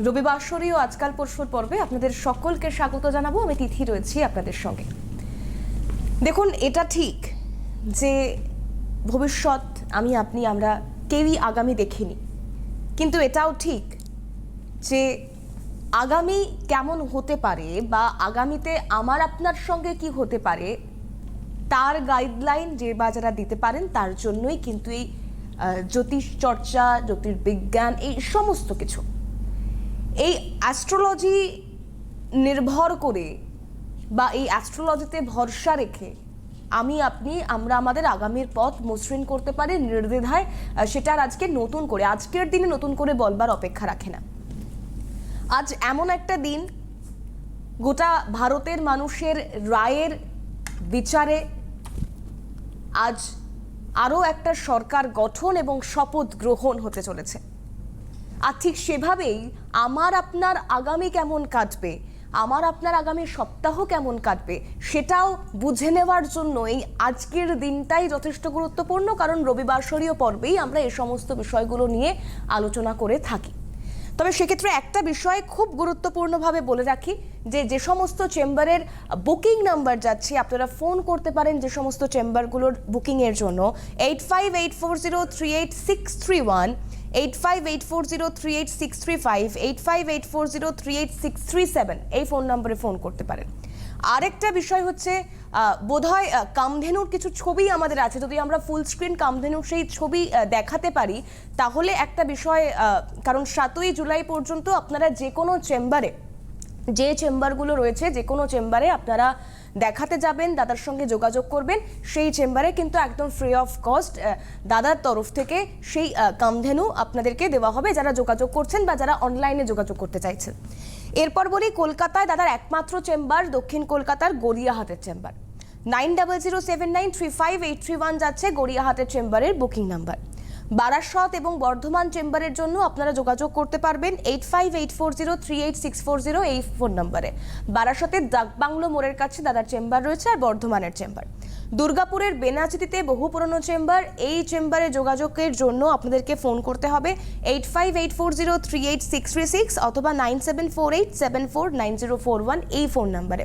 রবিবাসরীয় আজকাল পরশুর পর্বে আপনাদের সকলকে স্বাগত জানাব। আমি তিথি রয়েছি আপনাদের সঙ্গে। দেখুন, এটা ঠিক যে ভবিষ্যৎ আমি, আপনি, আমরা কেউই আগামী দেখিনি। কিন্তু এটাও ঠিক যে আগামী কেমন হতে পারে বা আগামীতে আমার, আপনার সঙ্গে কি হতে পারে, তার গাইডলাইন যে বা যারা দিতে পারেন, তার জন্যই কিন্তু এই জ্যোতিষ চর্চা, জ্যোতির্বিজ্ঞান, এই সমস্ত কিছু। এই অ্যাস্ট্রোলজি নির্ভর করে বা এই অ্যাস্ট্রোলজিতে ভরসা রেখে আমি আপনি আমরা আমাদের আগামীর পথ মসৃণ করতে পারি নির্দ্বিধায় আহ, সেটা আর আজকে নতুন করে আজকের দিনে নতুন করে বলবার অপেক্ষা রাখে না। আজ এমন একটা দিন গোটা ভারতের মানুষের রায়ের বিচারে আজ আরও একটা সরকার গঠন এবং শপথ গ্রহণ হতে চলেছে। আর ঠিক সেভাবেই আমার আপনার আগামী কেমন কাটবে? আমার আপনার আগামী সপ্তাহ কেমন কাটবে? সেটাও বুঝে নেওয়ার জন্য এই আজকের দিনটাই যথেষ্ট গুরুত্বপূর্ণ, কারণ রবিবাসরীয় পর্বেই আমরা এ সমস্ত বিষয়গুলো নিয়ে আলোচনা করে থাকি। তবে সেক্ষেত্রে একটা বিষয় খুব গুরুত্বপূর্ণভাবে বলে রাখি যে যে সমস্ত চেম্বারের বুকিং নাম্বার যাচ্ছে, আপনারা ফোন করতে পারেন যে সমস্ত চেম্বারগুলোর বুকিংয়ের জন্য। Eight five eight four zero three eight six three one eight five eight four zero three eight six three five eight five eight four zero three eight six three seven এই phone নম্বরে ফোন করতে পারেন। আরেকটা বিষয় হচ্ছে বোধহয় কামধেনুর কিছু ছবি আমাদের আছে। যদি আমরা ফুল স্ক্রিন কামধেনুর সেই ছবি দেখাতে পারি, তাহলে একটা বিষয় কারণ সাতই জুলাই পর্যন্ত আপনারা যে কোনো চেম্বারে, যে চেম্বারগুলো রয়েছে, যে কোনো চেম্বারে আপনারা দেখাতে যাবেন, দাদার সঙ্গে যোগাযোগ করবেন। সেই চেম্বারে কিন্তু একদম ফ্রি অফ কস্ট দাদার তরফ থেকে সেই কামধেনু আপনাদেরকে দেওয়া হবে। যারা যোগাযোগ করছেন বা যারা অনলাইনে যোগাযোগ করতে চাইছেন। এরপর বলি, কলকাতায় দাদার একমাত্র চেম্বার, দক্ষিণ কলকাতার গড়িয়াহাটের chamber. Nine double zero seven nine three five eight three one যাচ্ছে গড়িয়াহাটের চেম্বারের বুকিং নাম্বার। বারাসত এবং বর্ধমান চেম্বারের জন্য আপনারা যোগাযোগ করতে পারবেন eight five eight four zero three eight six four zero এই ফোন নম্বরে। বারাসতের ডাকবাংলো মোড়ের কাছে দাদার চেম্বার রয়েছে আর বর্ধমানের চেম্বার। দুর্গাপুরের বেনাচিতিতে বহু পুরনো চেম্বার, এই চেম্বারে যোগাযোগের জন্য আপনাদেরকে ফোন করতে হবে eight five eight four zero three eight six three six অথবা nine seven four eight seven four nine zero four one এই ফোন নাম্বারে।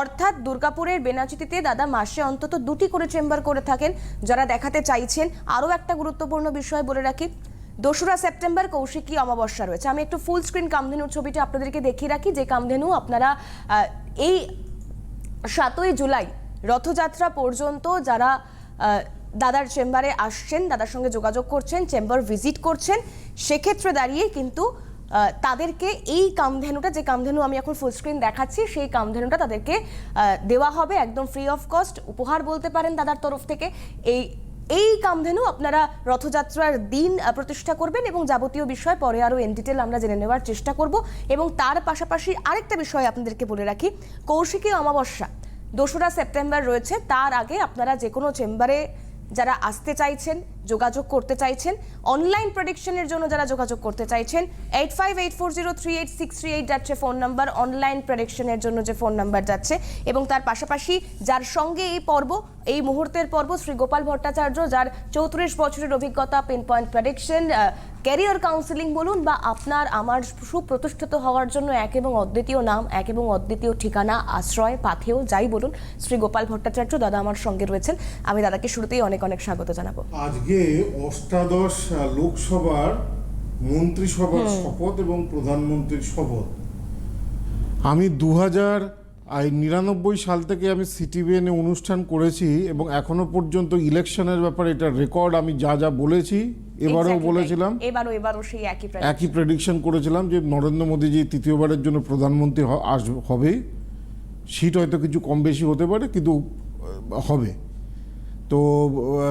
অর্থাৎ দুর্গাপুরের বেনাচিতিতে দাদা মাসে অন্তত দুটি করে চেম্বার করে থাকেন, যারা দেখাতে চাইছেন। আরও একটা গুরুত্বপূর্ণ বিষয় বলে রাখি, দোসরা সেপ্টেম্বর কৌশিকী অমাবস্যা রয়েছে। আমি একটু ফুল স্ক্রিন কামধেনুর ছবিটা আপনাদেরকে দেখিয়ে রাখি, যে কামধেনু আপনারা এই সাতই জুলাই রথযাত্রা পর্যন্ত যারা দাদার চেম্বারে আসছেন, দাদার সঙ্গে যোগাযোগ করছেন, চেম্বার ভিজিট করছেন, সেক্ষেত্রে দাঁড়িয়ে কিন্তু তাদেরকে এই কামধেনুটা, যে কামধেনু আমি এখন ফুল স্ক্রিন দেখাচ্ছি, সেই কামধেনুটা তাদেরকে দেওয়া হবে একদম ফ্রি অফ কস্ট উপহার বলতে পারেন দাদার তরফ থেকে। এই এই কামধেনু আপনারা রথযাত্রার দিন প্রতিষ্ঠা করবেন এবং যাবতীয় বিষয় পরে আরও এন ডিটেল আমরা জেনে নেওয়ার চেষ্টা করব। এবং তার পাশাপাশি আরেকটা বিষয় আপনাদেরকে বলে রাখি, কৌশিকী অমাবস্যা। দোসরা সেপ্টেম্বর রয়েছে, তার আগে আপনারা যে কোনো চেম্বারে যারা আসতে চাইছেন, যোগাযোগ করতে চাইছেন অনলাইন প্রেডিকশনের জন্য যারা যোগাযোগ করতে চাইছেন eight five eight four zero three eight six three eight যাচ্ছে ফোন নাম্বার অনলাইন প্রেডিকশনের জন্য যে ফোন নাম্বার যাচ্ছে এবং তার পাশাপাশি যার সঙ্গে এই পর্ব, এই মুহূর্তের পর্ব, শ্রী গোপাল ভট্টাচার্য, যার চৌত্রিশ বছরের অভিজ্ঞতা pen point prediction career counselling বলুন বা আপনার আমার সুপ্রতিষ্ঠিত হওয়ার জন্য এক এবং অদ্বিতীয় নাম এক এবং অদ্বিতীয় ঠিকানা আশ্রয় পাথেও যাই বলুন শ্রী গোপাল ভট্টাচার্য দাদা আমার সঙ্গে রয়েছেন। আমি দাদাকে শুরুতেই অনেক অনেক স্বাগত জানাব। আজকে অষ্টাদশ লোকসভার মন্ত্রিসভার শপথ এবং প্রধানমন্ত্রীর শপথ। আমি দু হাজার নিরানব্বই সাল থেকে আমি সিটিভিএনে অনুষ্ঠান করেছি এবং এখনও পর্যন্ত ইলেকশনের ব্যাপারে এটা রেকর্ড আমি যা যা বলেছি এবারেও বলেছিলাম। এবারও এবারও সেই একই একই প্রেডিকশন করেছিলাম যে নরেন্দ্র মোদীজি তৃতীয়বারের জন্য প্রধানমন্ত্রী আস হবে সিট হয়তো কিছু কম বেশি হতে পারে কিন্তু হবে। তো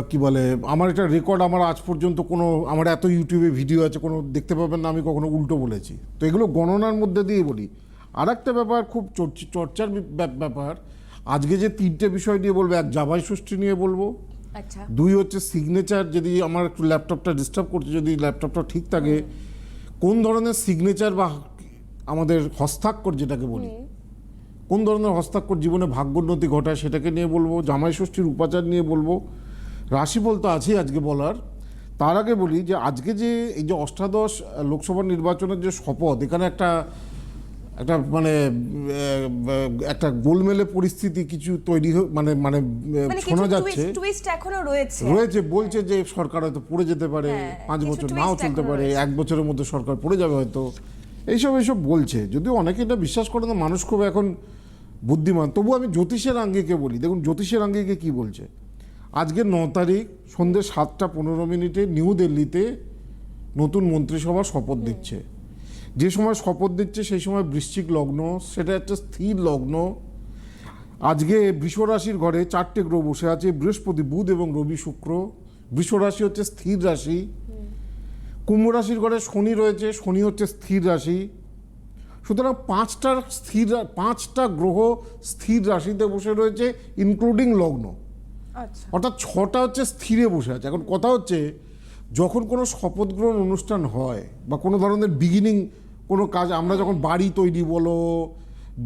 কি বলে আমার এটা রেকর্ড আমার আজ পর্যন্ত কোনো আমার এত ইউটিউবে ভিডিও আছে কোনো দেখতে পাবেন না আমি কখনো উল্টো বলেছি। তো এগুলো গণনার মধ্যে দিয়ে বলি। আর একটা ব্যাপার খুব চর্চি- চর্চার ব্যাপার আজকে যে তিনটে বিষয় নিয়ে বলব এক জামাই ষষ্ঠী নিয়ে বলব দুই হচ্ছে সিগনেচার যদি আমার একটু ল্যাপটপটা ডিস্টার্ব করছে যদি ল্যাপটপটা ঠিক থাকে কোন ধরনের সিগনেচার বা আমাদের হস্তাক্ষর যেটাকে বলি কোন ধরনের হস্তাক্ষর জীবনে ভাগ্যোন্নতি ঘটায় সেটাকে নিয়ে বলব জামাই ষষ্ঠীর উপাচার নিয়ে বলব রাশিফল তো আছেই আজকে বলার। তার আগে বলি যে আজকে যে এই যে অষ্টাদশ লোকসভা নির্বাচনের যে শপথ এখানে একটা একটা মানে একটা গোলমেলে পরিস্থিতি কিছু তৈরি মানে মানে মানে শোনা যাচ্ছে। টুইস্ট টুইস্ট এখনও রয়েছে। রয়েছে বলছে যে সরকার হয়তো পড়ে যেতে পারে হ্যাঁ, পাঁচ বছর নাও চলতে পারে এক বছরের মধ্যে সরকার পড়ে যাবে হয়তো। এইসব এইসব বলছে। যদিও অনেকে এটা বিশ্বাস করে না মানুষ খুব এখন বুদ্ধিমান। তবু আমি জ্যোতিষের আঙ্গিকে বলি। দেখুন জ্যোতিষের আঙ্গিকে কি বলছে? আজকে ন তারিখ সন্ধ্যে সাতটা পনেরো মিনিটে নিউ দিল্লিতে নতুন মন্ত্রিসভা শপথ দিচ্ছে। যে সময় শপথ দিচ্ছে সেই সময় বৃশ্চিক লগ্ন সেটা একটা স্থির লগ্ন। আজকে বৃষ রাশির ঘরে চারটে গ্রহ বসে আছে বৃহস্পতি বুধ এবং রবি শুক্র। বৃষ রাশি হচ্ছে স্থির রাশি। কুম্ভ রাশির ঘরে শনি রয়েছে শনি হচ্ছে স্থির রাশি। সুতরাং পাঁচটা স্থির পাঁচটা গ্রহ স্থির রাশিতে বসে রয়েছে ইনক্লুডিং লগ্ন। আচ্ছা। অর্থাৎ ছটা হচ্ছে স্থিরে বসে আছে। এখন কথা হচ্ছে যখন কোনো শপথ গ্রহণ অনুষ্ঠান হয় বা কোনো ধরনের বিগিনিং কোনো কাজ আমরা যখন বাড়ি তৈরি বলো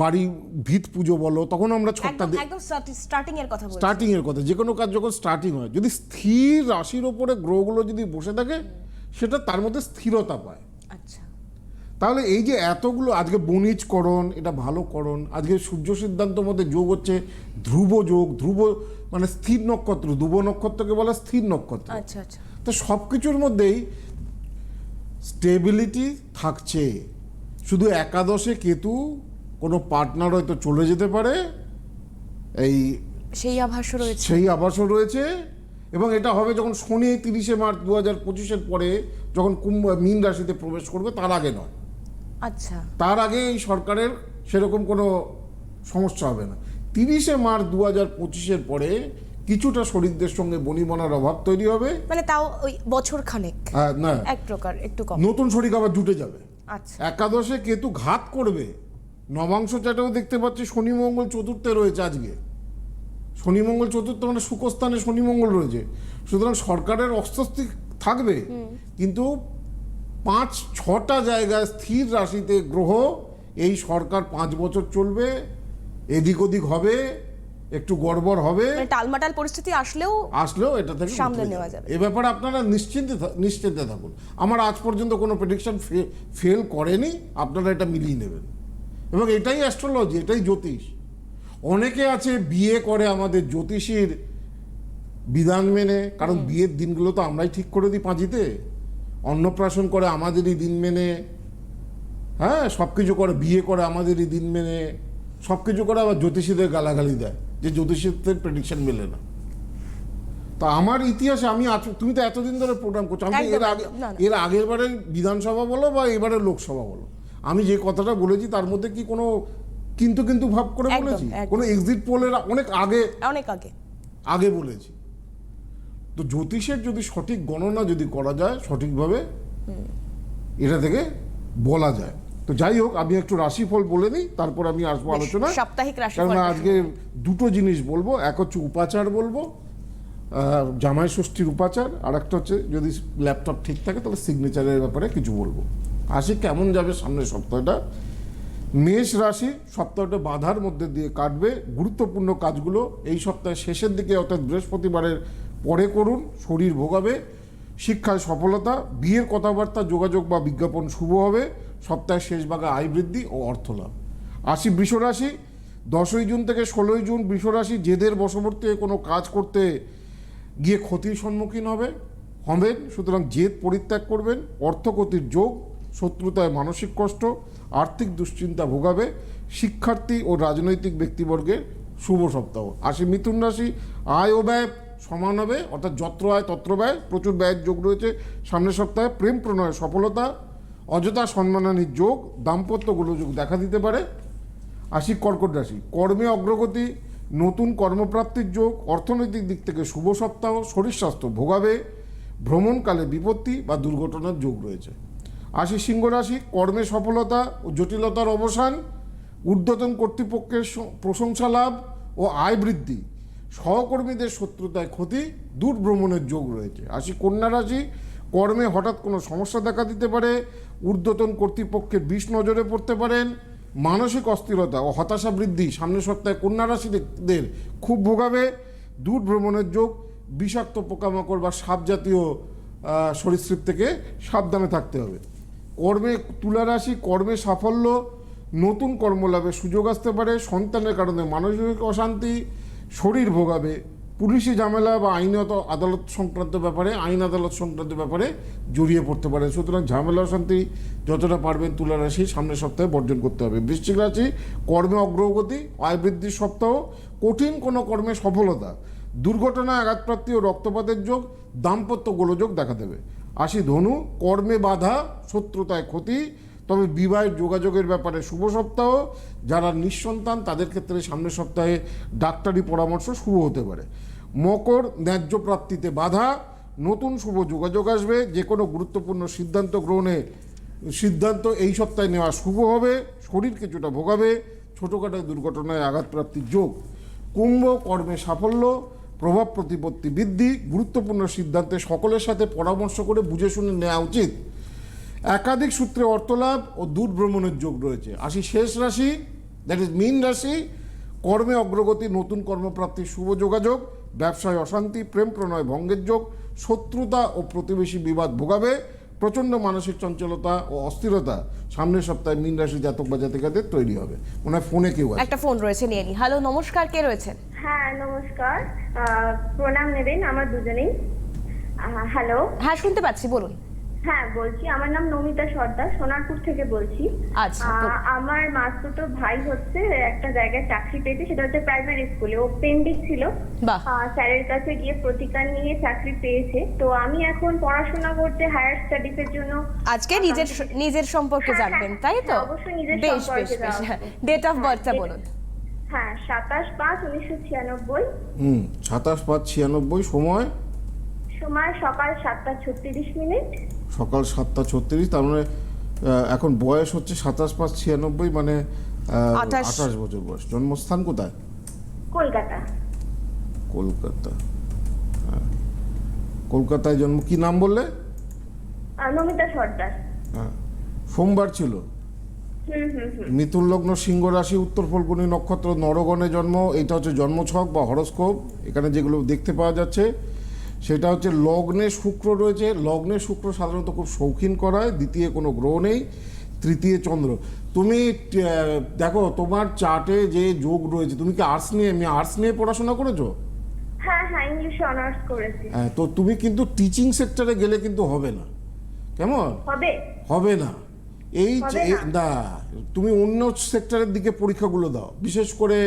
বাড়ি ভিত পুজো বলো তখন আমরা ছটা একদম স্টার্টিং এর কথা বলছি। স্টার্টিং এর কথা যে কোনো কাজ যখন স্টার্টিং হয় যদি স্থির রাশির ওপরে গ্রহগুলো যদি বসে থাকে সেটা তার মধ্যে স্থিরতা পায়। আচ্ছা। তাহলে এই যে এতগুলো আজকে বণিজকরণ এটা ভালো করণ আজকে সূর্য সিদ্ধান্তের মধ্যে যোগ হচ্ছে ধ্রুব যোগ ধ্রুব মানে স্থির নক্ষত্র ধ্রুব নক্ষত্রকে বলা স্থির নক্ষত্র। আচ্ছা আচ্ছা। তো সব কিছুর মধ্যেই স্টেবিলিটি থাকছে। শুধু একাদশে কেতু কোনো পার্টনার হয়তো চলে যেতে পারে এই সেই আভাস রয়েছে। সেই আবাসও রয়েছে এবং এটা হবে যখন শনি তিরিশে মার্চ দু হাজার পঁচিশের পরে যখন কুম্ভ মীন রাশিতে প্রবেশ করবে তার আগে নয়। আচ্ছা। তার আগে এই সরকারের সেরকম কোনো সমস্যা হবে না। তিরিশে মার্চ দু হাজার পঁচিশের পরে কিছুটা শরীরদের সঙ্গে বনিবনার অভাব তৈরি হবে। মানে তাও ওই বছর খানেক আর না। এক প্রকার একটু কম। নতুন শরীর আবার জুটে যাবে। একাদশে কেতু ঘাত করবে। নবাংশ চাটেও দেখতে পাচ্ছি শনি মঙ্গল চতুর্থে রয়েছে আজকে। শনি মঙ্গল চতুর্থ মানে সুখস্থানে শনি মঙ্গল রয়েছে। সুতরাং সরকারের অস্বস্তি থাকবে। কিন্তু পাঁচ ছটা জায়গায় স্থির রাশিতে গ্রহ এই সরকার পাঁচ বছর চলবে এদিক ওদিক হবে। একটু গড়বড় হবে। মানে টালমাটাল পরিস্থিতি আসলেও আসলেও এটা থেকে সামলে নেওয়া যাবে। এ ব্যাপারে আপনারা নিশ্চিন্তে নিশ্চিন্তে থাকুন। আমার আজ পর্যন্ত কোনো প্রেডিকশন ফেল করেনি আপনারা এটা মিলিয়ে নেবেন। এবং এটাই অ্যাস্ট্রোলজি এটাই জ্যোতিষ। অনেকে আছে বিয়ে করে আমাদের জ্যোতিষীর বিধান মেনে কারণ বিয়ের দিনগুলো তো আমরাই ঠিক করে দিই পাঁজিতে। অন্নপ্রাশন করে আমাদেরই দিন মেনে হ্যাঁ সব কিছু করে বিয়ে করে আমাদেরই দিন মেনে সব কিছু করে আবার জ্যোতিষীদের গালাগালি দেয়। যে জ্যোতিষীদের প্রেডিকশন মেলে না। তা আমার ইতিহাসে আমি আজ- তুমি তো এতদিন ধরে প্রোগ্রাম করছ আমি এর আগে। এর আগের বারের বিধানসভা বলো বা এবারের লোকসভা বলো। আমি যে কথাটা বলেছি তার মধ্যে কি কোনো কিন্তু কিন্তু ভাব করে বলেছি? কোনো এক্সিট পোলের অনেক আগে অনেক আগে। আগে বলেছি। তো জ্যোতিষের যদি সঠিক গণনা যদি করা যায় সঠিকভাবে এটা থেকে বলা যায়। তো যাই হোক আমি একটু রাশিফল বলে নিই তারপর আমি আসব আলোচনা সাপ্তাহিক রাশিফল আজকে দুটো জিনিস বলব এক হচ্ছে উপাচার বলব জামাই ষষ্ঠীর উপাচার আর একটা হচ্ছে যদি ল্যাপটপ ঠিক থাকে তাহলে সিগনেচারের ব্যাপারে কিছু বলব। আসি কেমন যাবে সামনের সপ্তাহটা? মেষ রাশি সপ্তাহটা বাধার মধ্যে দিয়ে কাটবে গুরুত্বপূর্ণ কাজগুলো এই সপ্তাহের শেষের দিকে অর্থাৎ বৃহস্পতিবারের পরে করুন শরীর ভোগাবে শিক্ষায় সফলতা বিয়ের কথাবার্তা যোগাযোগ বা বিজ্ঞাপন শুভ হবে সপ্তাহের শেষ ভাগে আয় বৃদ্ধি ও অর্থ লাভ। আসি বৃষ রাশি দশই জুন থেকে ষোলোই জুন বৃষ রাশি জেদের বশবর্তী কোনো কাজ করতে গিয়ে ক্ষতির সম্মুখীন হবে, হবেন। সুতরাং জেদ পরিত্যাগ করবেন, অর্থগতির যোগ, শত্রুতায় মানসিক কষ্ট, আর্থিক দুশ্চিন্তা ভোগাবে, শিক্ষার্থী ও রাজনৈতিক ব্যক্তিবর্গের শুভ সপ্তাহ। আসি মিথুন রাশি, আয় ও ব্যয় সমান হবে, অর্থাৎ যত্র আয় তত্র ব্যয়, প্রচুর ব্যয়ের যোগ রয়েছে। সামনের সপ্তাহে প্রেম প্রণয়ের সফলতা অযথা সম্মানানির যোগ, দাম্পত্য গোলযোগ দেখা দিতে পারে। আশি কর্কট রাশি। কর্মে অগ্রগতি, নতুন কর্মপ্রাপ্তির যোগ, অর্থনৈতিক দিক থেকে শুভ সপ্তাহ, শরীর স্বাস্থ্য ভোগাবে, ভ্রমণকালে বিপত্তি বা দুর্ঘটনার যোগ রয়েছে। আশি সিংহ রাশি। কর্মে সফলতা ও জটিলতার অবসান, ঊর্ধ্বতন কর্তৃপক্ষের প্রশংসা লাভ ও আয় বৃদ্ধি। সহকর্মীদের শত্রুতায় ক্ষতি দূর ভ্রমণের যোগ রয়েছে। আসি কন্যা রাশি। কর্মে হঠাৎ কোনো সমস্যা দেখা দিতে পারে ঊর্ধ্বতন কর্তৃপক্ষের বিষ নজরে পড়তে পারেন। মানসিক অস্থিরতা ও হতাশা বৃদ্ধি সামনের সপ্তাহে কন্যা রাশিদের খুব ভোগাবে। দূর ভ্রমণের যোগ, বিষাক্ত পোকামাকড় বা সাপ জাতীয় সরীসৃপ থেকে সাবধানে থাকতে হবে। কর্মে তুলা রাশি, কর্মে সাফল্য, নতুন কর্মলাভের সুযোগ আসতে পারে। সন্তানের কারণে মানসিক অশান্তি, শরীর ভোগাবে। পুলিশি ঝামেলা বা আইনত আদালত সংক্রান্ত ব্যাপারে, আইন আদালত সংক্রান্ত ব্যাপারে জড়িয়ে পড়তে পারে। সুতরাং ঝামেলা অশান্তি যতটা পারবেন তুলা রাশি, সামনের সপ্তাহে বর্জন করতে হবে। বৃশ্চিক রাশি, কর্মে অগ্রগতি, আয় বৃদ্ধির সপ্তাহ, কঠিন কোনো কর্মে সফলতা দুর্ঘটনা আঘাতপ্রাপ্তি ও রক্তপাতের যোগ, দাম্পত্য গোলযোগ দেখা দেবে। আসি ধনু, কর্মে বাধা, শত্রুতায় ক্ষতি, তবে বিবাহের যোগাযোগের ব্যাপারে শুভ সপ্তাহ, যারা নিঃসন্তান তাদের ক্ষেত্রে সামনের সপ্তাহে ডাক্তারি পরামর্শ শুভ হতে পারে। মকর ন্যায্য প্রাপ্তিতে বাধা, নতুন শুভ যোগাযোগ আসবে যে কোনো গুরুত্বপূর্ণ সিদ্ধান্ত গ্রহণে, সিদ্ধান্ত এই সপ্তাহে নেওয়া শুভ হবে, শরীর কিছুটা ভোগাবে, ছোটোখাটো দুর্ঘটনায় আঘাতপ্রাপ্তির যোগ। কুম্ভ কর্মে সাফল্য, প্রভাব প্রতিপত্তি বৃদ্ধি, গুরুত্বপূর্ণ সিদ্ধান্তে সকলের সাথে পরামর্শ করে বুঝে শুনে নেওয়া উচিত। একাধিক সূত্রে অর্থলাভ ও দূর ভ্রমণের যোগ রয়েছে। আসি শেষ রাশি দ্যাট ইজ মীন রাশি, কর্মে অগ্রগতি, নতুন কর্মপ্রাপ্তির শুভ যোগাযোগ ব্যবসায় অশান্তি প্রেম প্রণয় ভঙ্গের যোগ শত্রুতা ও প্রতিবেশী বিবাদ ভোগাবে প্রচণ্ড মানসিক চঞ্চলতা ও অস্থিরতা সামনের সপ্তাহে মীন রাশি জাতক বা জাতিকাদের তৈরি হবে। মনে হয় ফোনে কেউ আছে। একটা ফোন রয়েছে নিয়ে নি। হ্যালো নমস্কার কে রয়েছেন? হ্যাঁ নমস্কার। প্রণাম নেবেন আমার দুজনেই। হ্যালো। হ্যাঁ শুনতে পাচ্ছি বলুন। হ্যাঁ বলছি। আমার নাম নমিতা সর্দার সোনারপুর থেকে বলছি। আচ্ছা, আমার মাস্তুতো ভাই হচ্ছে একটা জায়গায় চাকরি পেয়েছে সেটা হচ্ছে প্রাইমারি স্কুলে ও পেন্ডিং ছিল। স্যারের কাছে গিয়ে প্রতিকার নিয়ে চাকরি পেয়েছে। তো আমি এখন পড়াশোনা করতে হায়ার স্টাডিজ এর জন্য আজকে নিজের নিজের সম্পর্কে হ্যাঁ, জানবেন হ্যাঁ, তাই তো? হ্যাঁ, অবশ্যই নিজের সম্পর্কে ডেট অফ হ্যাঁ, বার্থটা বলুন। হ্যাঁ সাতাশ পাঁচ উনিশশো ছিয়ানব্বই। হুম সাতাশ পাঁচ ছিয়ানব্বই সময়? সময় সকাল সাতটা ছত্রিশ মিনিট। সকাল সাতটা ছত্রিশ তার মানে এখন বয়স হচ্ছে সাতাশ পাঁচ ছিয়ানব্বই মানে আঠাশ। বছর বয়স। জন্মস্থান কোথায়? কলকাতা। কলকাতা। হ্যাঁ। কলকাতায় জন্ম কি নাম বললে? নমিতা সর্দার। হ্যাঁ। সোমবার ছিল? হুম হুম হুম। মিথুন লগ্ন সিংহ রাশি উত্তর ফল্গুনী নক্ষত্র নরগণে জন্ম এটা হচ্ছে জন্মছক বা হরস্কোপ। এখানে যেগুলো দেখতে পাওয়া যাচ্ছে সেটা হচ্ছে লগ্নে শুক্র রয়েছে। লগ্নে শুক্র সাধারণত খুব শৌখিন করায় দ্বিতীয় কোনো গ্রহ নেই তৃতীয় চন্দ্র। তুমি দেখো তোমার চার্টে যে যোগ রয়েছে তুমি কি আর্টস নিয়ে আমি আর্টস নিয়ে পড়াশোনা করেছ? হ্যাঁ হ্যাঁ হ্যাঁ তো তুমি কিন্তু টিচিং সেক্টরে গেলে কিন্তু হবে না। কেমন? হবে। হবে না। এই না। তুমি অন্য সেক্টরের দিকে পরীক্ষাগুলো দাও। বিশেষ করে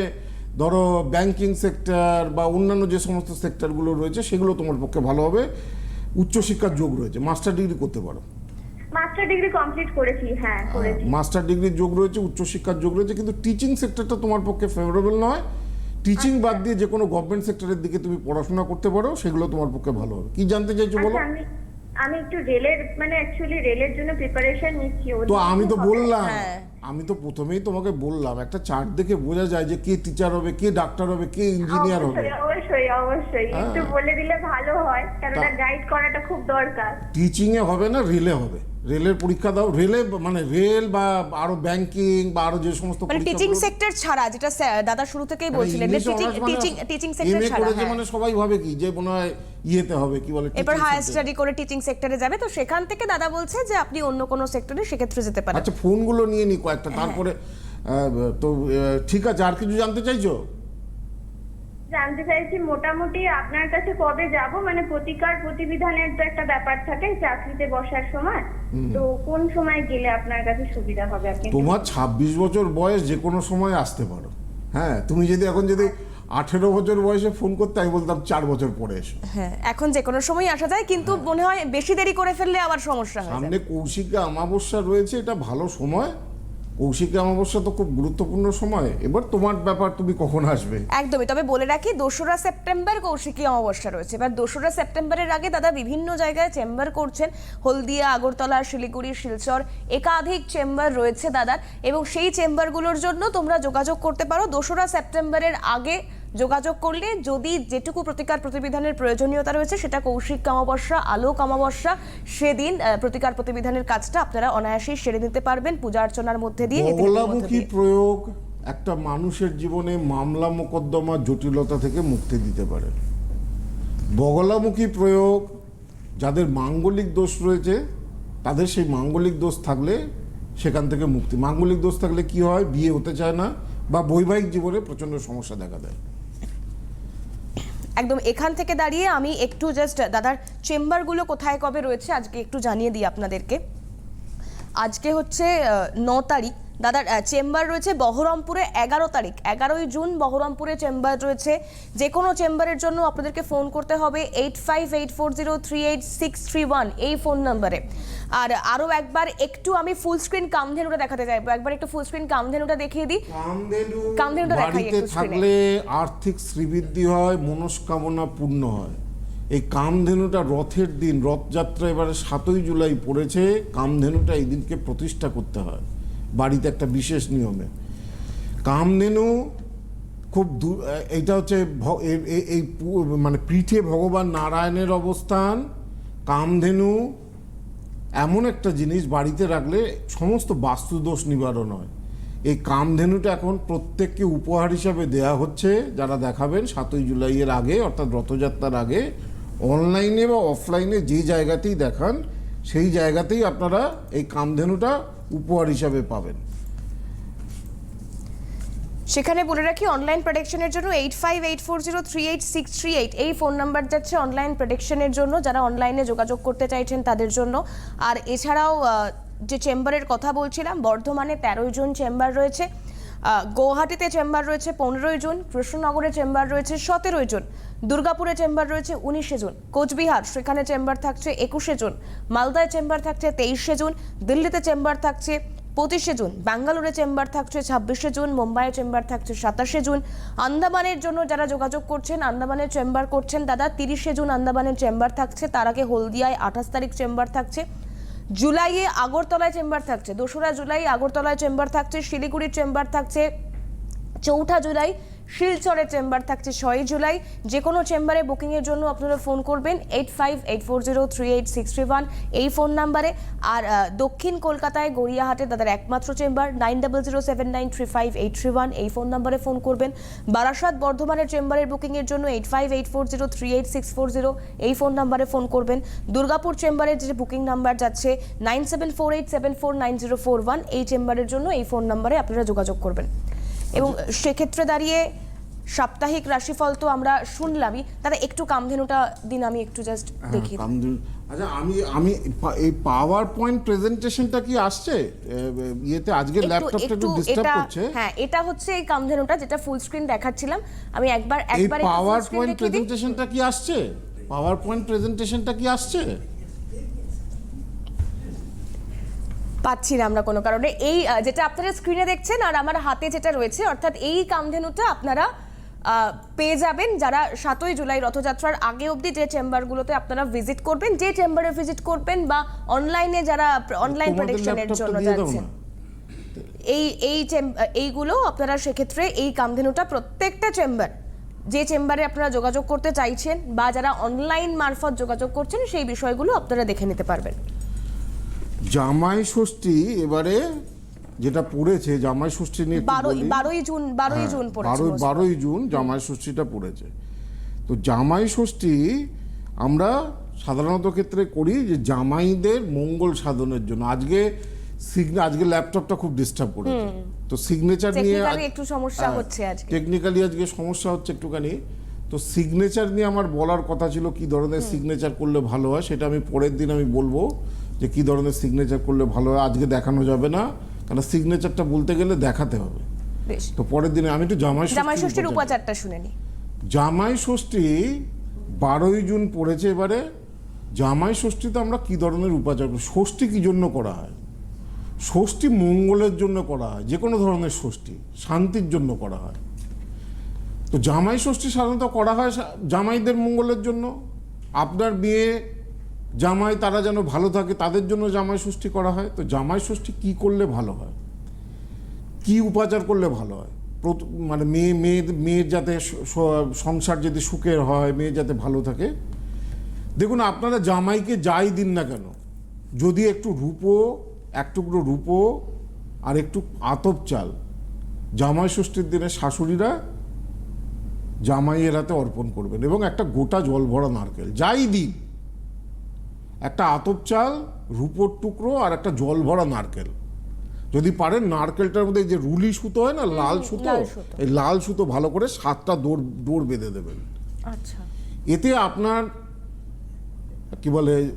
ধরো ব্যাংকিং সেক্টর বা অন্যান্য যে সমস্ত সেক্টরগুলো রয়েছে সেগুলো তোমার পক্ষে ভালো হবে। উচ্চশিক্ষার যোগ রয়েছে মাস্টার ডিগ্রি করতে পারো। মাস্টার ডিগ্রি কমপ্লিট করেছি হ্যাঁ করেছি। মাস্টার ডিগ্রির যোগ রয়েছে উচ্চশিক্ষার যোগ রয়েছে কিন্তু টিচিং সেক্টরটা তোমার পক্ষে ফেভারেবল নয়। টিচিং বাদ দিয়ে যে কোনো গভর্নমেন্ট সেক্টরের দিকে তুমি পড়াশোনা করতে পারো সেগুলো তোমার পক্ষে ভালো হবে। কি জানতে চাইছো বলো? আচ্ছা আমি আমি একটু রেলের মানে অ্যাকচুয়ালি রেলের জন্য প্রিপারেশন নিচ্ছি তো আমি তো বললাম। হ্যাঁ। আমি তো প্রথমেই তোমাকে বললাম একটা চার্ট দেখে বোঝা যায় যে কে টিচার হবে কে ডাক্তার হবে কে ইঞ্জিনিয়ার হবে। অবশ্যই অবশ্যই হ্যাঁ। একটু বলে দিলে ভালো হয় কারণ গাইড করাটা খুব দরকার। টিচিং এ হবে না রিলে হবে। রেলের পরীক্ষা দাও রেলে মানে রেল বা আরও ব্যাংকিং বা আরও যে সমস্ত মানে টিচিং সেক্টর ছাড়া যেটা দাদা শুরু থেকেই মানে বলছিলেন যে টিচিং টিচিং টিচিং সেক্টর ছাড়া হ্যাঁ। মানে সবাই ভাবে কি যে মনে হয় ইয়েতে হবে কি বলে এবার হায়ার স্টাডি করে টিচিং সেক্টরে যাবে তো সেখান থেকে দাদা বলছে যে আপনি অন্য কোনো সেক্টরে সেক্ষেত্রে যেতে পারেন আচ্ছা ফোনগুলো নিয়ে নি কয়েকটা হ্যাঁ। তারপরে তো ঠিক আছে আর কিছু জানতে চাইছো জানতে চাইছি মোটামুটি আপনার কাছে কবে যাব? মানে প্রতিকার প্রতিবিধানের তো একটা ব্যাপার থাকে চাকরিতে বসার সময়। তো কোন সময় গেলে আপনার কাছে সুবিধা হবে? আপনি তোমার ২৬ বছর বয়স যে কোনো সময় আসতে পারো। হ্যাঁ তুমি যদি এখন যদি আঠেরো বছর বয়সে ফোন করতে আমি বলতাম চার বছর পরে এসো। হ্যাঁ এখন যে কোনো সময় আসা যায় কিন্তু মনে হয় বেশি দেরি করে ফেললে আবার সমস্যা হয় সামনে কৌশিকা অমাবস্যা রয়েছে এটা ভালো সময়। কৌশিকী অমাবস্যা তো খুব গুরুত্বপূর্ণ সময়। এবার তোমার ব্যাপার তুমি কখন আসবে? একদমই, তবে বলে রাখি, দোসরা সেপ্টেম্বর কৌশিকী অমাবস্যা রয়েছে। এবার দোসরা সেপ্টেম্বরের আগে দাদা বিভিন্ন জায়গায় চেম্বার করছেন। হলদিয়া, আগরতলা, শিলিগুড়ি, শিলচর একাধিক চেম্বার রয়েছে দাদার। এবং সেই চেম্বারগুলোর জন্য তোমরা যোগাযোগ করতে পারো। দোসরা সেপ্টেম্বরের আগে যোগাযোগ করলে যদি যেটুকু প্রতিকার প্রতিবিধানের প্রয়োজনীয়তা রয়েছে সেটা কৌশিক অমাবস্যা আলোক অমাবস্যা সেদিন প্রতিকার প্রতিবিধানের কাজটা আপনারা অনায়াসেই সেরে নিতে পারবেন পূজা অর্চনার মধ্যে দিয়ে দিয়ে। প্রয়োগ একটা মানুষের জীবনে মামলা মোকদ্দমা জটিলতা থেকে মুক্তি দিতে পারে। বগলামুখী প্রয়োগ যাদের মাঙ্গলিক দোষ রয়েছে তাদের সেই মাঙ্গলিক দোষ থাকলে সেখান থেকে মুক্তি। মাঙ্গলিক দোষ থাকলে কি হয়? বিয়ে হতে চায় না বা বৈবাহিক জীবনে প্রচণ্ড সমস্যা দেখা দেয়। একদম এখান থেকে দাঁড়িয়ে আমি একটু জাস্ট দাদার চেম্বারগুলো কোথায় কবে রয়েছে, আজকে একটু জানিয়ে দিই আপনাদেরকে। আজকে হচ্ছে ন তারিখ। দাদার চেম্বার রয়েছে বহরমপুরে এগারো তারিখ। এগারোই জুন বহরমপুরে চেম্বার রয়েছে। যে কোনো চেম্বারের জন্য আপনাদেরকে ফোন করতে হবে eight five eight four zero three eight six three one এই ফোন নাম্বারে। আর আরও একবার একটু আমি ফুল স্ক্রিন কামধেনুটা দেখাতে চাইব একবার একটু ফুল স্ক্রিন কামধেনুটা দেখিয়ে দিই। কামধেনু কামধেনুটা দেখাই একটু থাকলে আর্থিক শ্রীবৃদ্ধি হয় মনস্কামনা পূর্ণ হয়। এই কামধেনুটা রথের দিন রথযাত্রা এবারে সাতই জুলাই পড়েছে। কামধেনুটা এই দিনকে প্রতিষ্ঠা করতে হয়। বাড়িতে একটা বিশেষ নিয়মে। কামধেনু খুব এইটা হচ্ছে এই মানে পিঠে ভগবান নারায়ণের অবস্থান কামধেনু এমন একটা জিনিস বাড়িতে রাখলে সমস্ত বাস্তুদোষ নিবারণ হয়। এই কামধেনুটা এখন প্রত্যেককে উপহার হিসাবে দেয়া হচ্ছে, যারা দেখাবেন সাতই জুলাইয়ের আগে, অর্থাৎ রথযাত্রার আগে, অনলাইনে বা অফলাইনে যে জায়গাতেই দেখান, সেই জায়গাতেই আপনারা এই কামধেনুটা উপহার হিসাবে পাবেন। সেখানে বলে রাখি অনলাইন প্রোটেকশনের জন্য eight five eight four zero three eight six three eight এই ফোন নাম্বার যাচ্ছে অনলাইন প্রোটেকশনের জন্য। যারা অনলাইনে যোগাযোগ করতে চাইছেন তাদের জন্য। আর এছাড়াও যে চেম্বারের কথা বলছিলাম, বর্ধমানে তেরোই জন চেম্বার রয়েছে। গৌহাটিতে চেম্বার রয়েছে পনেরোই জন, কৃষ্ণনগরে চেম্বার রয়েছে সতেরোই জন, দুর্গাপুরে চেম্বার রয়েছে উনিশে জন, কোচবিহার, সেখানে চেম্বার থাকছে একুশে জন, মালদায় চেম্বার থাকছে তেইশে জন, দিল্লিতে চেম্বার থাকছে পঁচিশে জুন ব্যাঙ্গালোরে চেম্বার থাকছে ছাব্বিশে জুন, মুম্বাইয়ে চেম্বার থাকছে সাতাশে জুন। আন্দামানের জন্য যারা যোগাযোগ করছেন, আন্দামানের চেম্বার করছেন, দাদা, তিরিশে জুন আন্দামানের চেম্বার থাকছে, তার আগে হলদিয়ায় আঠাশ তারিখ চেম্বার থাকছে। জুলাইয়ে আগরতলায় চেম্বার থাকছে দোসরা জুলাই আগরতলায় চেম্বার থাকছে শিলিগুড়ির চেম্বার থাকছে চৌঠা জুলাই শিলচরের চেম্বার থাকছে ছয় জুলাই। যে কোনো চেম্বারে বুকিংয়ের জন্য আপনারা ফোন করবেন eight five, eight four zero, three eight, six three one এই ফোন নাম্বারে। আর দক্ষিণ কলকাতায় গড়িয়াহাটে দাদার একমাত্র chamber, nine double zero seven nine three five, eight three one এই ফোন নাম্বারে ফোন করবেন। বারাসাত বর্ধমানের চেম্বারের বুকিংয়ের জন্য eight five, eight four zero, three eight, six four zero এই ফোন নাম্বারে ফোন করবেন। দুর্গাপুর চেম্বারের যে বুকিং নাম্বার যাচ্ছে, nine seven four eight, seven four nine zero four one এই চেম্বারের জন্য এই ফোন নাম্বারে আপনারা যোগাযোগ করবেন। এবং সেক্ষেত্রে দাঁড়িয়ে সাপ্তাহিক রাশিফল তো আমরা শুনলামই। তাহলে একটু কামধেনুটা দিন আমি একটু জাস্ট দেখি হ্যাঁ, কামধেনু। আচ্ছা আমি আমি এই পাওয়ার পয়েন্ট প্রেজেন্টেশনটা কি আসছে? ইয়েতে আজকে ল্যাপটপটা একটু ডিস্টার্ব এটা করছে। হ্যাঁ এটা হচ্ছে এই কামধেনুটা যেটা ফুল স্ক্রিন দেখাচ্ছিলাম। আমি একবার একবার একটু পাওয়ার পয়েন্ট প্রেজেন্টেশনটা কি আসছে? পাওয়ার পয়েন্ট প্রেজেন্টেশনটা কি আসছে? পাচ্ছি না আমরা কোনো কারণে। এই যেটা আপনারা স্ক্রিনে দেখছেন আর আমার হাতে যেটা রয়েছে অর্থাৎ এই কামধেনুটা আপনারা পেয়ে যাবেন যারা সাতই জুলাই রথযাত্রার আগে অবধি যে চেম্বারগুলোতে আপনারা ভিজিট করবেন যে চেম্বারে ভিজিট করবেন বা অনলাইনে যারা অনলাইন তোমাদের প্রোটেকশনের জন্য যাচ্ছেন। এই এই এইগুলো আপনারা সেক্ষেত্রে এই কামধেনুটা প্রত্যেকটা চেম্বার যে চেম্বারে আপনারা যোগাযোগ করতে চাইছেন বা যারা অনলাইন মারফত যোগাযোগ করছেন সেই বিষয়গুলো আপনারা দেখে নিতে পারবেন। জামাই ষষ্ঠী এবারে যেটা পড়েছে জামাই ষষ্ঠী নিয়ে বারোই জুন বারোই হ্যাঁ, জুন বারোই বারোই জুন জামাই ষষ্ঠীটা পড়েছে। তো জামাই ষষ্ঠী আমরা সাধারণত ক্ষেত্রে করি যে জামাইদের মঙ্গল সাধনের জন্য। আজকে সিগনে আজকে ল্যাপটপটা খুব ডিস্টার্ব করেছে। তো সিগনেচার নিয়ে একটু সমস্যা হচ্ছে আজকে। টেকনিক্যালি আজকে সমস্যা হচ্ছে একটুখানি। তো সিগনেচার নিয়ে আমার বলার কথা ছিল কি ধরনের সিগনেচার করলে ভালো হয় সেটা আমি পরের দিন আমি বলব। যে কি ধরনের সিগনেচার করলে ভালো হয় আজকে দেখানো যাবে না। কারণ সিগনেচারটা বলতে গেলে দেখাতে হবে। তো পরের দিনে আমি একটু জামাই জামাই ষষ্ঠীর উপাচার- উপাচারটা শুনে নি। জামাই ষষ্ঠী বারোই জুন পড়েছে এবারে। জামাই ষষ্ঠীতে আমরা কি ধরনের উপাচার করি? ষষ্ঠী কি জন্য করা হয়? ষষ্ঠী মঙ্গলের জন্য করা হয় যে কোনো ধরনের ষষ্ঠী শান্তির জন্য করা হয়। তো জামাই ষষ্ঠী সাধারণত করা হয় জামাইদের মঙ্গলের জন্য। আপনার বিয়ে জামাই তারা যেন ভালো থাকে, তাদের জন্য জামাই ষষ্ঠী করা হয়। তো জামাই ষষ্ঠী কী করলে ভালো হয়? কি উপাচার করলে ভালো হয়? মানে মেয়ে মেয়ে, মেয়ের যাতে সংসার যদি সুখের হয়, মেয়ে যাতে ভালো থাকে। দেখুন, আপনারা জামাইকে যাই দিন না কেন, যদি একটু রূপো, এক টুকরো রূপো আর একটু আতপ চাল, জামাই ষষ্ঠীর দিনে শাশুড়িরা জামাইয়ের হাতে অর্পণ করবেন এবং একটা গোটা জল ভরা নারকেল, যাই দিন। একটা আতপ চাল রূপোর টুকরো আর একটা জল ভরা নারকেল। যদি পারেন নারকেলটার মধ্যে যে রুলি সুতো হয় না লাল সুতো। এই লাল সুতো ভালো করে সাতটা দৌড় দৌড় বেঁধে দেবেন। আচ্ছা। এতে আপনার কি বলে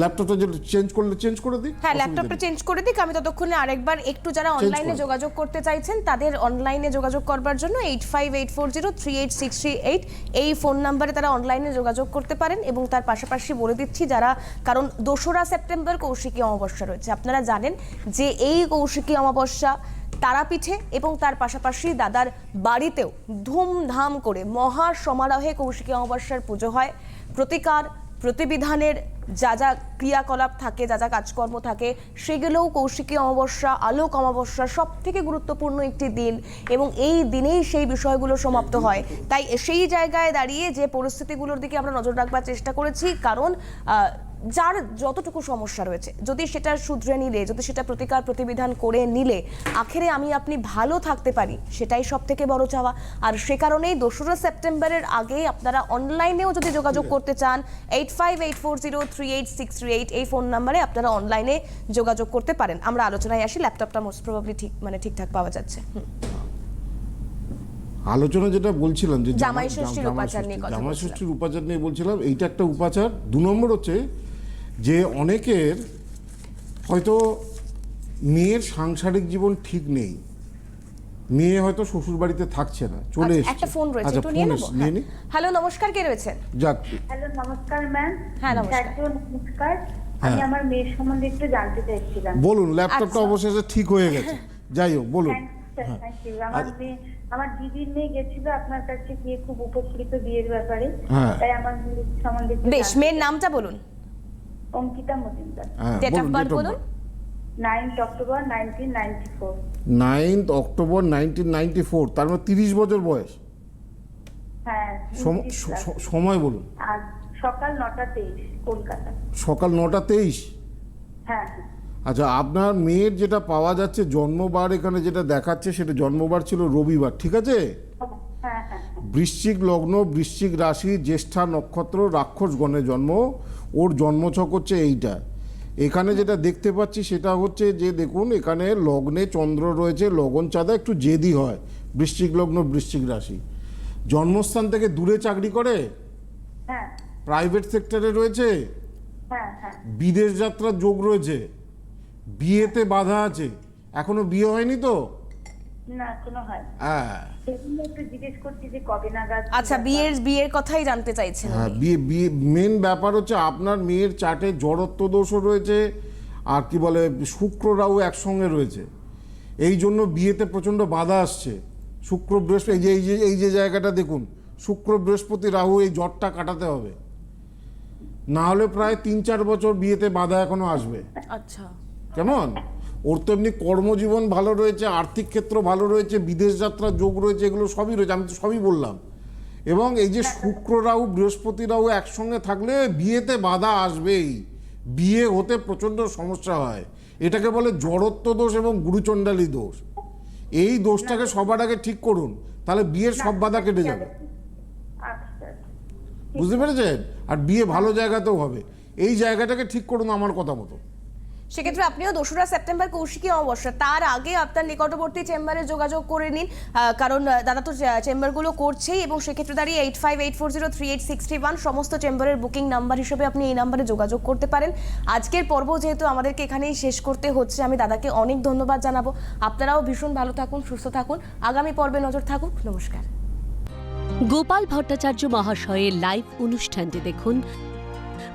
ল্যাপটপটা যেটা চেঞ্জ করলে চেঞ্জ করে দিই? হ্যাঁ ল্যাপটপটা চেঞ্জ করে দিক। আমি ততক্ষণে আরেকবার একটু যারা অনলাইনে যোগাযোগ করতে চাইছেন তাদের অনলাইনে যোগাযোগ করবার জন্য eight five eight four zero three eight six three eight এই ফোন নাম্বারে তারা অনলাইনে যোগাযোগ করতে পারেন এবং তার পাশাপাশি বলে দিচ্ছি যারা কারণ দোসরা সেপ্টেম্বর কৌশিকী অমাবস্যা রয়েছে। আপনারা জানেন যে এই কৌশিকী অমাবস্যা তারাপীঠে এবং তার পাশাপাশি দাদার বাড়িতেও ধুমধাম করে মহা সমারোহে কৌশিকী অমাবস্যার পুজো হয়। প্রতিকার প্রতিবিধানের যা যা ক্রিয়াকলাপ থাকে, যা যা কাজকর্ম থাকে, সেগুলোও কৌশিকী অমাবস্যা, আলোক অমাবস্যা সব থেকে গুরুত্বপূর্ণ একটি দিন এবং এই দিনেই সেই বিষয়গুলো সমাপ্ত হয়। তাই সেই জায়গায় দাঁড়িয়ে যে পরিস্থিতিগুলোর দিকে আমরা নজর রাখবার চেষ্টা করেছি, কারণ যার যতটুকু সমস্যা রয়েছে যদি সেটা শুধরে নিলে যদি সেটা প্রতিকার প্রতিবিধান করে নিলে আখেরে আমি আপনি ভালো থাকতে পারি সেটাই সব থেকে বড় চাওয়া। আর সে কারণেই দোসরা সেপ্টেম্বরের আগে আপনারা অনলাইনেও যদি যোগাযোগ করতে চান eight five eight four zero three eight six three eight এই ফোন নাম্বারে আপনারা অনলাইনে যোগাযোগ করতে পারেন। আমরা আলোচনায় আসি ল্যাপটপটা মোস্ট প্রবাবলি ঠিক মানে ঠিকঠাক পাওয়া যাচ্ছে। আলোচনা যেটা বলছিলাম যে জামাই ষষ্ঠীর উপাচার নিয়ে ষষ্ঠী- কথা ষষ্ঠীর উপাচার নিয়ে বলছিলাম এইটা একটা উপাচার। দু নম্বর হচ্ছে যে অনেকের হয়তো মেয়ের সাংসারিক জীবন ঠিক নেই। মেয়ে হয়তো শ্বশুর বাড়িতে থাকছে না চলে আচ্ছা, এসছে। একটা ফোন রয়েছে আচ্ছা একটু নিয়ে নেব? নি। হ্যালো নমস্কার কে রয়েছেন? যাক। হ্যালো নমস্কার ম্যাম হ্যাঁ, নমস্কার। নমস্কার। আমি হ্যাঁ। আমার মেয়ের সম্বন্ধে একটু জানতে চাইছিলাম। বলুন ল্যাপটপটা আচ্ছা। অবশেষে ঠিক হয়ে গেছে। যাই হোক বলুন। আমার মেয়ে আমার দিদির মেয়ে গেছিল আপনার কাছে গিয়ে খুব উপকৃত বিয়ের ব্যাপারে। হ্যাঁ। তাই আমার মেয়ের সম্বন্ধে একটু বেশ মেয়ের নামটা বলুন। Ankita Majumdar. Date of birth বলুন birth। Ninth October nineteen ninety four ninth October তার মানে তিরিশ বছর বয়স। হ্যাঁ সময় বলুন। সকাল নটা তেইশ কলকাতা। সকাল নটা তেইশ? হ্যাঁ। হ্যাঁ আচ্ছা আপনার মেয়ের যেটা পাওয়া যাচ্ছে জন্মবার এখানে যেটা দেখাচ্ছে সেটা জন্মবার ছিল রবিবার ঠিক আছে? হ্যাঁ হ্যাঁ। বৃশ্চিক লগ্ন বৃশ্চিক রাশি জ্যেষ্ঠা নক্ষত্র রাক্ষস গণে জন্ম। ওর জন্মছক হচ্ছে এইটা। এখানে যেটা দেখতে পাচ্ছি সেটা হচ্ছে যে দেখুন এখানে লগ্নে চন্দ্র রয়েছে লগন চাঁদা একটু জেদি হয় বৃশ্চিক লগ্ন বৃশ্চিক রাশি। জন্মস্থান থেকে দূরে চাকরি করে? হ্যাঁ। প্রাইভেট সেক্টরে রয়েছে? হ্যাঁ হ্যাঁ। বিদেশ যাত্রার যোগ রয়েছে। বিয়েতে বাধা আছে। এখনও বিয়ে হয়নি তো? না হয় হ্যাঁ। সেজন্য একটু জিজ্ঞেস করছি যে কবে নাগাদ আচ্ছা বিয়ের বিয়ের কথাই জানতে চাইছেন হ্যাঁ বিয়ে বিয়ে মেন ব্যাপার হচ্ছে আপনার মেয়ের চার্টে জড়ত্ব দোষও রয়েছে আর কি বলে শুক্র রাহু একসঙ্গে রয়েছে। এই জন্য বিয়েতে প্রচণ্ড বাধা আসছে। শুক্র বৃহস্পতি এই যে এই যে এই যে জায়গাটা দেখুন শুক্র বৃহস্পতি রাহু এই জটটা কাটাতে হবে। না হলে প্রায় তিন চার বছর বিয়েতে বাধা এখনও আসবে। আচ্ছা। কেমন? ওর তো এমনি কর্মজীবন ভালো রয়েছে, আর্থিক ক্ষেত্র ভালো রয়েছে, বিদেশ যাত্রার যোগ রয়েছে, এগুলো সবই রয়েছে, আমি তো সবই বললাম। এবং এই যে শুক্র রাহু বৃহস্পতি রাহু একসঙ্গে থাকলে বিয়েতে বাধা আসবেই। বিয়ে হতে প্রচণ্ড সমস্যা হয়। এটাকে বলে জড়ত্ব দোষ এবং গুরুচণ্ডালী দোষ। এই দোষটাকে সবার আগে ঠিক করুন, তাহলে বিয়ের সব বাধা কেটে যাবে। বুঝতে পেরেছেন? আর বিয়ে ভালো জায়গাতেও হবে। এই জায়গাটাকে ঠিক করুন আমার কথা মতো। সেক্ষেত্রে আপনিও দোসরা সেপ্টেম্বর কৌশিকী অমাবস্যা। তার আগে আপনার নিকটবর্তী চেম্বারে যোগাযোগ করে নিন। কারণ দাদা তো চেম্বারগুলো করছেই এবং সেক্ষেত্রে দাঁড়িয়ে eight five eight four zero three eight six three one সমস্ত চেম্বারের বুকিং নাম্বার হিসেবে আপনি এই নাম্বারে যোগাযোগ করতে পারেন। আজকের পর্ব যেহেতু আমাদেরকে এখানেই শেষ করতে হচ্ছে, আমি দাদাকে অনেক ধন্যবাদ জানাব। আপনারাও ভীষণ ভালো থাকুন, সুস্থ থাকুন। আগামী পর্বে নজর থাকুক। নমস্কার। গোপাল ভট্টাচার্য মহাশয়ের লাইভ অনুষ্ঠানটি দেখুন।